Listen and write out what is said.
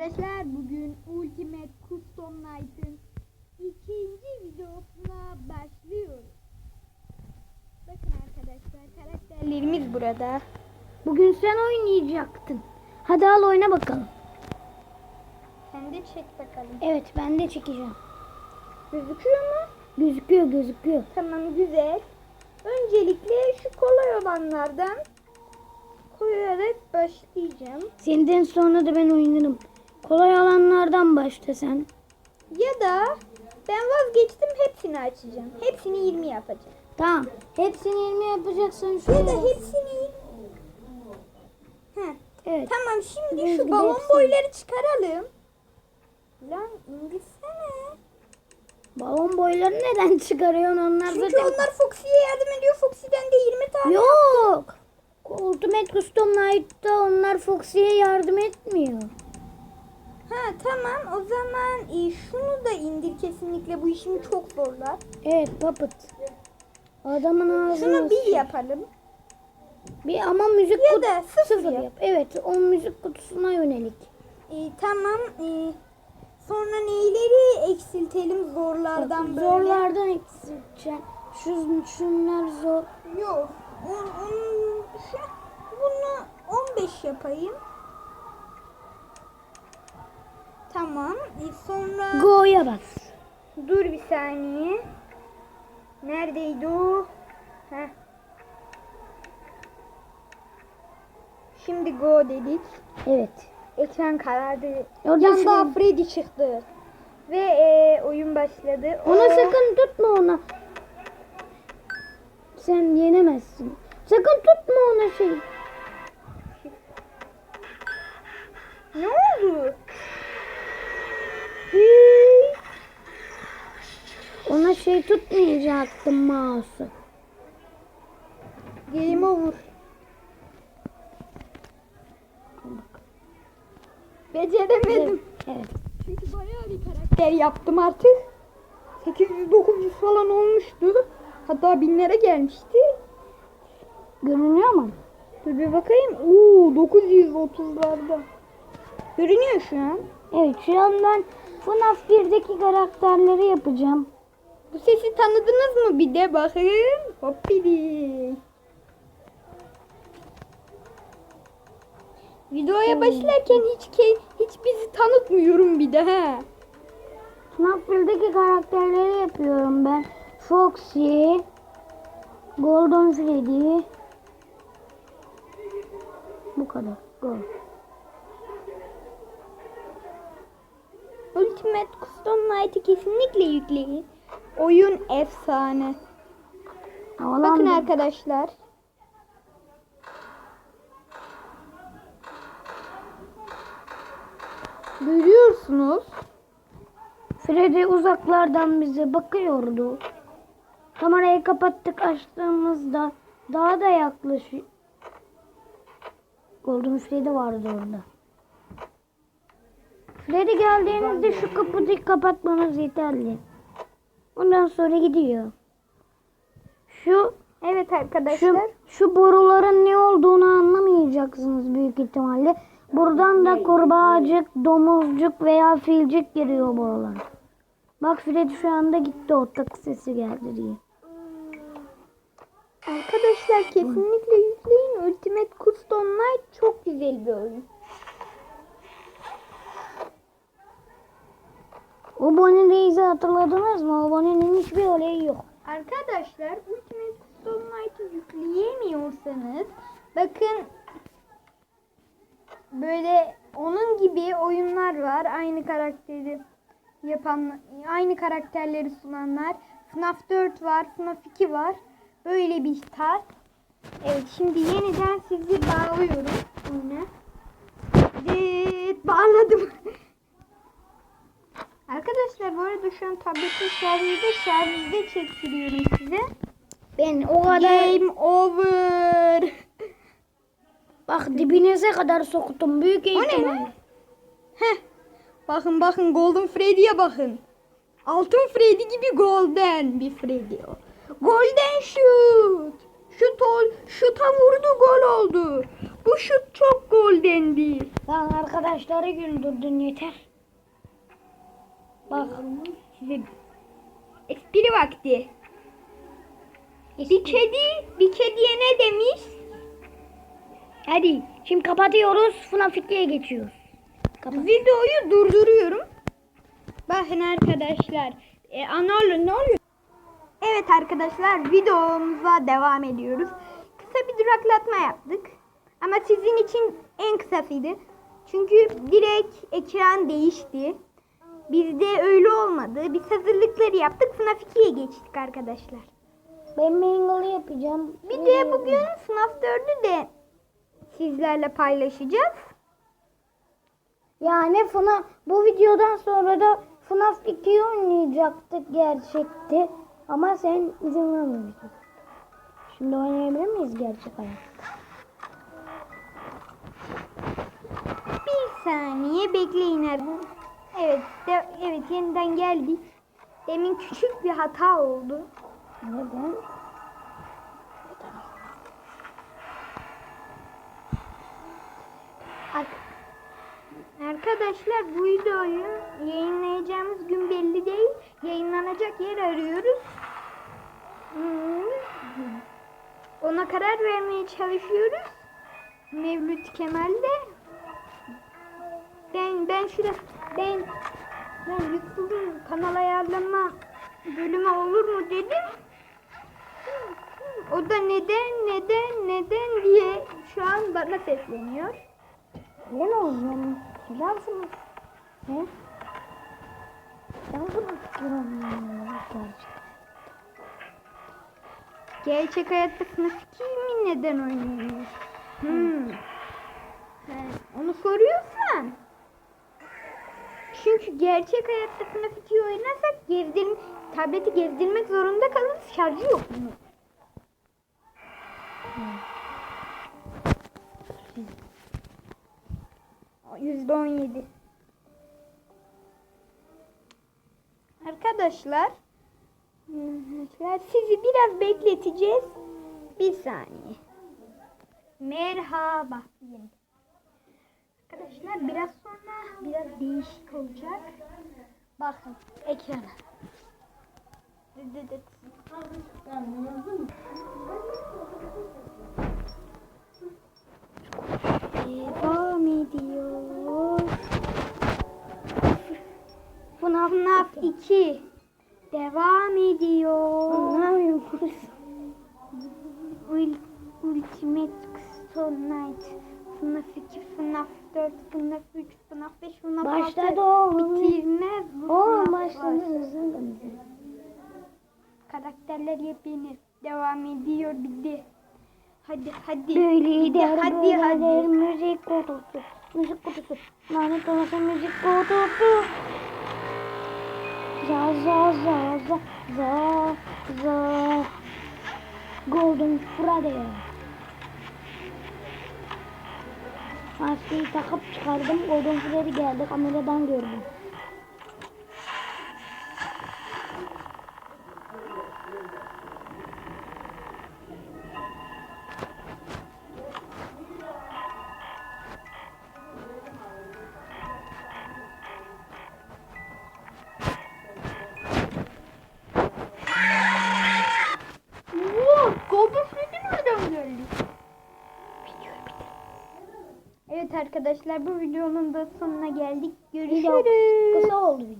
Arkadaşlar bugün Ultimate Custom Night'ın ikinci videosuna başlıyoruz. Bakın arkadaşlar karakterlerimiz burada. Bugün sen oynayacaktın. Hadi al oyna bakalım. Sen de çek bakalım. Evet ben de çekeceğim. Gözüküyor mu? Gözüküyor gözüküyor. Tamam güzel. Öncelikle şu kolay olanlardan koyarak başlayacağım. Senden sonra da ben oynarım. Kolay alanlardan başla sen. Ya da ben vazgeçtim hepsini açacağım. Hepsini 20 yapacağım. Tamam. Hepsini 20 yapacaksan Ya şöyle. da hepsini... Heh. Evet. Tamam şimdi Biz şu de balon boyları çıkaralım. Lan indirsene. Balon boyları neden çıkarıyorsun onlar Çünkü zaten? onlar Foxy'ye yardım ediyor. Foxy'den de 20 tane. Yok. Ultimate Custom Night'ta onlar Foxy'ye yardım etmiyor. Ha tamam o zaman e, şunu da indir kesinlikle bu işimi çok zorlar. Evet Puppet. Adamın ağzına Şunu bir yapalım. Bir ama müzik Ya kut- da sıfır yap. Evet o müzik kutusuna yönelik. E, tamam e, sonra neyleri eksiltelim zorlardan böyle. Zorlardan eksilteceksin. Şu, şunlar zor. Yok. On, on, şu- bunu 15 yapayım. Tamam. Sonra Go'ya bas. dur bir saniye. Neredeydi o? Heh. Şimdi go dedik. Evet. Ekran karardı. Oradan Yanda şöyle- Freddy çıktı. Ve e, oyun başladı. Ona Oo. sakın tutma ona. Sen yenemezsin. Sakın tutma ona şey. Ne oldu? Şey tutmayacaktım mouse'u. Game over. Beceremedim. Evet. Çünkü bayağı bir karakter yaptım artık. 800-900 falan olmuştu. Hatta binlere gelmişti. Görünüyor mu? Dur bir bakayım. Oo 930'larda. Görünüyor şu an. Evet şu an ben FNAF 1'deki karakterleri yapacağım. Bu sesi tanıdınız mı bir de bakın. Hoppidi. Videoya başlarken hiç ke hiç bizi tanıtmıyorum bir de ha. FNAF 1'deki karakterleri yapıyorum ben. Foxy, Golden Freddy. Bu kadar. Go. Ultimate Custom Night'ı kesinlikle yükleyin. Oyun efsane. Havalan Bakın arkadaşlar. Görüyorsunuz. Freddy uzaklardan bize bakıyordu. Kamerayı kapattık açtığımızda daha da yaklaşıyor. Golden Freddy vardı orada. Freddy geldiğinizde şu kapıyı kapatmanız yeterli. Ondan sonra gidiyor. Şu Evet şu, arkadaşlar. şu boruların ne olduğunu anlamayacaksınız büyük ihtimalle. Buradan da kurbağacık, domuzcuk veya filcik giriyor borular. Bak Freddy şu anda gitti o tak sesi geldi diye. Arkadaşlar kesinlikle yükleyin. Ultimate Custom Night çok güzel bir oyun. O Bonnie Reis'i hatırladınız mı? O Bonnie'nin hiçbir olayı yok. Arkadaşlar Ultimate Custom Night'ı yükleyemiyorsanız bakın böyle onun gibi oyunlar var. Aynı karakteri yapan, aynı karakterleri sunanlar. FNAF 4 var, FNAF 2 var. Böyle bir tarz. Evet şimdi yeniden sizi bağlıyorum. Oyuna. Evet bağladım. Arkadaşlar bu arada şu an tabletin şarjıyla şarjda çektiriyorum size. Ben o kadar Game over. bak dibinize kadar soktum büyük O ne? Heh. Bakın bakın Golden Freddy'ye bakın. Altın Freddy gibi golden bir Freddy o. Golden shoot. Şut ol, şuta vurdu gol oldu. Bu şut çok goldendi. Lan arkadaşları güldürdün yeter. Bak. Size espri vakti. Bir kedi, bir kediye ne demiş? Hadi şimdi kapatıyoruz. FNAF 2'ye geçiyoruz. Kapat. Videoyu durduruyorum. Bakın arkadaşlar. E, ana ne oluyor? Evet arkadaşlar videomuza devam ediyoruz. Kısa bir duraklatma yaptık. Ama sizin için en kısasıydı. Çünkü direkt ekran değişti. Bizde öyle olmadı. Biz hazırlıkları yaptık. FNAF 2'ye geçtik arkadaşlar. Ben mangle'ı yapacağım. Bir de bugün FNAF 4'ü de sizlerle paylaşacağız. Yani FNAF bu videodan sonra da FNAF 2'yi oynayacaktık gerçekte. Ama sen izin vermemiştin. Şimdi oynayabilir miyiz gerçek hayatta? Bir saniye bekleyin Ergun. Evet, de- evet yeniden geldik. Demin küçük bir hata oldu. Neden? Ar- Arkadaşlar bu videoyu yayınlayacağımız gün belli değil. Yayınlanacak yer arıyoruz. Hmm. Ona karar vermeye çalışıyoruz. Mevlüt Kemal'de. Ben ben şurada ben ben YouTube'un kanal ayarlama bölümü olur mu dedim. O da neden neden neden diye şu an bana sesleniyor. Ne olacağım? Söyler misiniz? He? Ben bunu gerçekten. Gerçek hayatta 2'yi mi neden oynuyoruz? Hmm. He, onu soruyorsan. Çünkü gerçek hayatta FNAF 2'yi oynarsak gezdir tableti gezdirmek zorunda kalırız. Şarjı yok bunun. Yüzde on yedi. Arkadaşlar sizi biraz bekleteceğiz. Bir saniye. Merhaba. diyelim. Arkadaşlar biraz sonra biraz değişik olacak. Bakın ekrana. Devam ediyor. FNAF 2 devam ediyor. Yapıyorsun? Ul- Ultimate Stone Night. FNAF 2, FNAF 4, FNAF 3, FNAF 5, FNAF 6. Başladı oğlum. Bitirmez bu Oğlum FNAF başladı. var. Karakterler yepyeni. Devam ediyor bir de. Hadi hadi. Böyle der hadi, böyle hadi. der müzik kutusu. Müzik kutusu. Lanet olası müzik kutusu. Za za za za za za. Golden Friday. Maskeyi takıp çıkardım. Golden Freddy geldi. Kameradan gördüm. Arkadaşlar bu videonun da sonuna geldik. Görüşürüz. kısa oldu video.